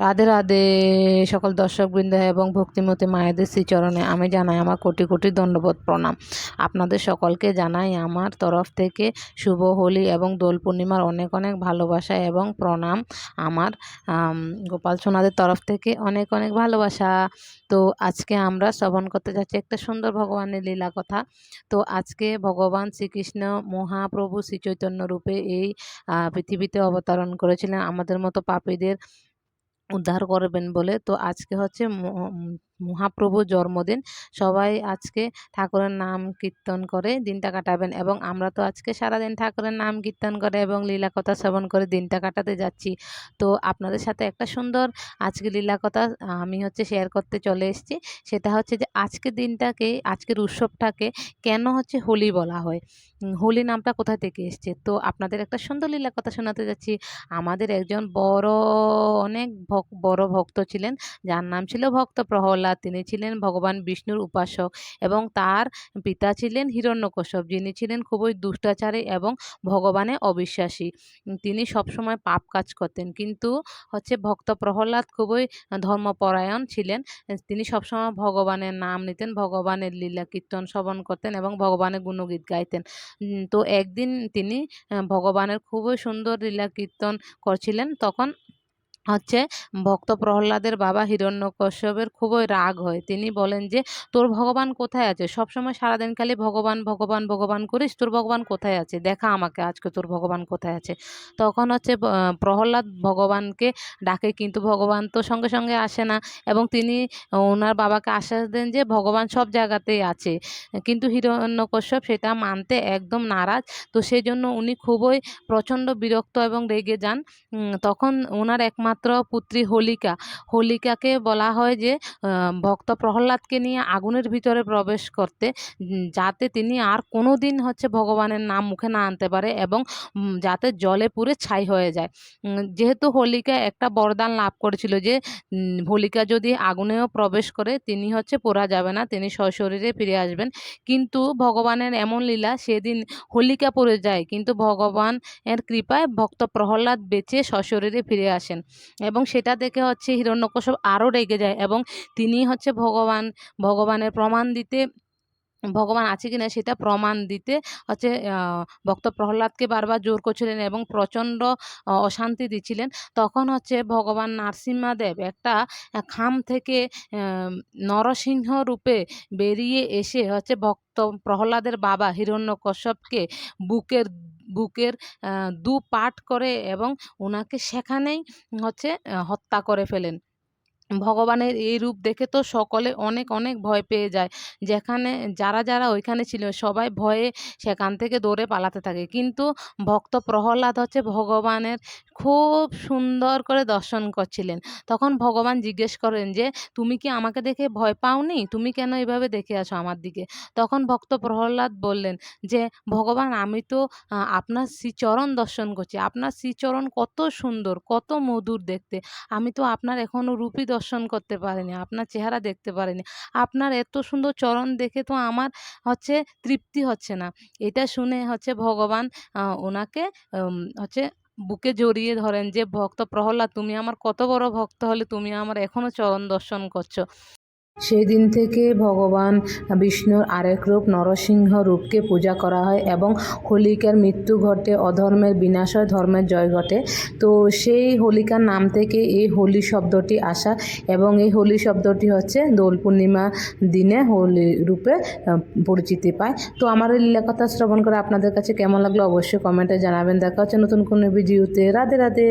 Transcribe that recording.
রাধে রাধে, সকল দর্শক দর্শকবৃন্দ এবং ভক্তিমতী মায়েদের শ্রীচরণে আমি জানাই আমার কোটি কোটি দণ্ডবোধ প্রণাম। আপনাদের সকলকে জানাই আমার তরফ থেকে শুভ হোলি এবং দোল পূর্ণিমার অনেক অনেক ভালোবাসা এবং প্রণাম। আমার গোপাল সোনাদের তরফ থেকে অনেক অনেক ভালোবাসা। তো আজকে আমরা শ্রবণ করতে যাচ্ছি একটা সুন্দর ভগবানের লীলা কথা। তো আজকে ভগবান শ্রীকৃষ্ণ মহাপ্রভু শ্রীচৈতন্য রূপে এই পৃথিবীতে অবতরণ করেছিলেন। আমাদের মতো পাপীদের উদ্ধার করবেন বলে। তো আজকে হচ্ছে মহাপ্রভুর জন্মদিন। সবাই আজকে ঠাকুরের নাম কীর্তন করে দিনটা কাটাবেন এবং আমরা তো আজকে সারাদিন ঠাকুরের নাম কীর্তন করে এবং লীলা কথা শ্রবণ করে দিনটা কাটাতে যাচ্ছি। তো আপনাদের সাথে একটা সুন্দর আজকে লীলা কথা আমি হচ্ছে শেয়ার করতে চলে এসেছি। সেটা হচ্ছে যে আজকের দিনটাকে, আজকের উৎসবটাকে কেন হচ্ছে হোলি বলা হয়? হোলি নামটা কোথা থেকে এসছে? তো আপনাদের একটা সুন্দর লীলা কথা শোনাতে যাচ্ছি। আমাদের একজন বড়, অনেক বড় ভক্ত ছিলেন। যার নাম ছিল ভক্ত প্রহ্লাদ তিনি ছিলেন ভগবান বিষ্ণুর উপাসক এবং তার পিতা ছিলেন হিরণ্যকশ্যপ, যিনি ছিলেন খুবই দুষ্টাচারী এবং ভগবানে অবিশ্বাসী। তিনি সবসময় পাপ কাজ করতেন, কিন্তু হচ্ছে ভক্ত প্রহ্লাদ খুবই ধর্মপরায়ণ ছিলেন। তিনি সবসময় ভগবানের নাম নিতেন, ভগবানের লীলা কীর্তন শ্রবণ করতেন এবং ভগবানের গুণগীত গাইতেন। তো একদিন তিনি ভগবানের খুবই সুন্দর লীলা কীর্তন করছিলেন, তখন হচ্ছে ভক্ত প্রহ্লাদের বাবা হিরণ্যকশ্যপের খুবই রাগ হয়। তিনি বলেন যে, তোর ভগবান কোথায় আছে? সবসময় সারাদিন খালি ভগবান ভগবান ভগবান করিস, তোর ভগবান কোথায় আছে? দেখা আমাকে আজকে তোর ভগবান কোথায় আছে? তখন হচ্ছে প্রহ্লাদ ভগবানকে ডাকে, কিন্তু ভগবান তো সঙ্গে সঙ্গে আসে না এবং তিনি ওনার বাবাকে আশ্বাস দেন যে, ভগবান সব জায়গাতেই আছে। কিন্তু হিরণ্যকশ্যপ সেটা মানতে একদম নারাজ। তো সেই জন্য উনি খুবই প্রচণ্ড বিরক্ত এবং রেগে যান। তখন ওনার একমাত্র পুত্রী হোলিকা। হোলিকাকে বলা হয় যে ভক্ত প্রহ্লাদকে নিয়ে আগুনের ভিতরে প্রবেশ করতে যাতে তিনি আর কোনো দিন হচ্ছে ভগবানের নাম মুখে না আনতে পারে এবং যাতে জলে পুড়ে ছাই হয়ে যায়। যেহেতু হোলিকা একটা বরদান লাভ করেছিল যে হোলিকা যদি আগুনেও প্রবেশ করে, তিনি হচ্ছে পোড়া যাবে না, তিনি সশরীরে ফিরে আসবেন। কিন্তু ভগবানের এমন লীলা সেদিন হোলিকা পড়ে যায়, কিন্তু ভগবান এর কৃপায় ভক্ত প্রহ্লাদ বেঁচে সশরীরে ফিরে আসেন। এবং সেটা দেখে হচ্ছে হিরণ্যকশ্যপ আরও রেগে যায় এবং তিনি হচ্ছে ভগবান, ভগবানের প্রমাণ দিতে, ভগবান আছে কিনা সেটা প্রমাণ দিতে হচ্ছে ভক্ত প্রহ্লাদকে বারবার জোর করছিলেন এবং প্রচণ্ড অশান্তি দিচ্ছিলেন। তখন হচ্ছে ভগবান নরসিংহদেব একটা খাম থেকে নরসিংহ রূপে বেরিয়ে এসে হচ্ছে ভক্ত প্রহ্লাদের বাবা হিরণ্যকশ্যপকে বুকের বুকের দু পাট করে এবং ওনাকে সেখানেই হচ্ছে হত্যা করে ফেলেন। ভগবানের এই রূপ দেখে তো সকলে অনেক অনেক ভয় পেয়ে যায়। যেখানে যারা যারা ওইখানে ছিল সবাই ভয়ে সেখান থেকে দৌড়ে পালাতে থাকে। কিন্তু ভক্ত প্রহ্লাদ হচ্ছে ভগবানের খুব সুন্দর করে দর্শন করছিলেন। তখন ভগবান জিজ্ঞেস করেন যে, তুমি কি আমাকে দেখে ভয় পাওনি? তুমি কেন এভাবে দেখে আছো আমার দিকে? তখন ভক্ত প্রহ্লাদ বললেন যে, ভগবান, আমি তো আপনার শ্রীচরণ দর্শন করছি। আপনার শ্রীচরণ কত সুন্দর, কত মধুর দেখতে। আমি তো আপনার এখনও রূপই দর্শন করতে পারেনি, আপনার চেহারা দেখতে পারেনি। আপনার এত সুন্দর চরণ দেখে তো আমার হচ্ছে তৃপ্তি হচ্ছে না। এটা শুনে হচ্ছে ভগবান ওনাকে হচ্ছে বুকে জড়িয়ে ধরেন যে, ভক্ত প্রহ্লাদ, তুমি আমার কত বড় ভক্ত হলে তুমি আমার এখনও চরণ দর্শন করছ। সেই দিন থেকে ভগবান বিষ্ণুর আরেক রূপ নরসিংহ রূপকে পূজা করা হয় এবং হোলিকার মৃত্যু ঘটে, অধর্মের বিনাশ হয়, ধর্মের জয় ঘটে। তো সেই হোলিকার নাম থেকে এই হোলি শব্দটি আসা এবং এই হোলি শব্দটি হচ্ছে দোল পূর্ণিমা দিনে হোলি রূপে পরিচিতি পায়। তো আমার এই লীলাকথা শ্রবণ করে আপনাদের কাছে কেমন লাগল অবশ্যই কমেন্টে জানাবেন। দেখা হচ্ছে নতুন কোনো ভিডিওতে। রাধে রাধে।